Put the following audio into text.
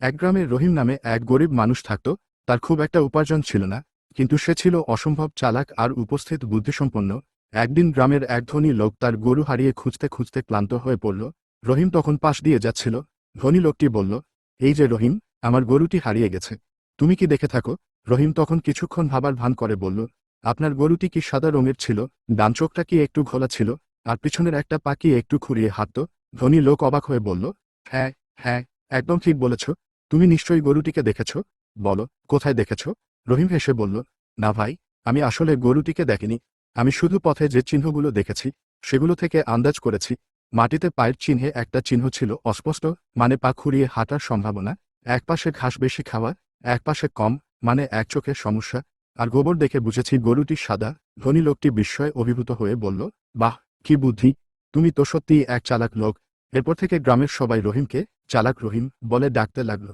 এক গ্রামে রহিম নামে এক গরিব মানুষ থাকত, তার খুব একটা উপার্জন ছিল না, কিন্তু সে ছিল অসম্ভব চালাক আর উপস্থিত বুদ্ধিসম্পন্ন। একদিন গ্রামের এক ধনী লোক তার গরু হারিয়ে খুঁজতে খুঁজতে ক্লান্ত হয়ে পড়ল। রহিম তখন পাশ দিয়ে যাচ্ছিল। ধনী লোকটি বলল, এই যে রহিম, আমার গরুটি হারিয়ে গেছে। তুমি কি দেখে থাকো? রহিম তখন কিছুক্ষণ ভাবার ভান করে বলল, আপনার গরুটি কি সাদা রঙের ছিল? ডান চোখটা কি একটু ঘোলা ছিল? আর পিছনের একটা পাকি একটু খুঁড়িয়ে হাঁটত? ধনী লোক অবাক হয়ে বলল হ্যাঁ হ্যাঁ একদম ঠিক বলেছ। তুমি নিশ্চয়ই গরুটিকে দেখেছ? বলো, কোথায় দেখেছ? রহিম হেসে বলল, না ভাই, আমি আসলে গরুটিকে দেখিনি। আমি শুধু পথে যে চিহ্নগুলো দেখেছি, সেগুলো থেকে আন্দাজ করেছি। মাটিতে পায়ের চিহ্নে একটা চিহ্ন ছিল অস্পষ্ট মানে পা খুঁড়িয়ে হাঁটার সম্ভাবনা। একপাশে ঘাস বেশি খাওয়া একপাশে কম মানে এক চোখের সমস্যা। আর গোবর দেখে বুঝেছি গরুটি সাদা। ধনী লোকটি বিস্ময়ে অভিভূত হয়ে বলল, বাহ, কি বুদ্ধি! তুমি তো সত্যিই এক চালাক লোক। এরপর থেকে গ্রামের সবাই রহিমকে চালাক রহিম বলে ডাকতে লাগল।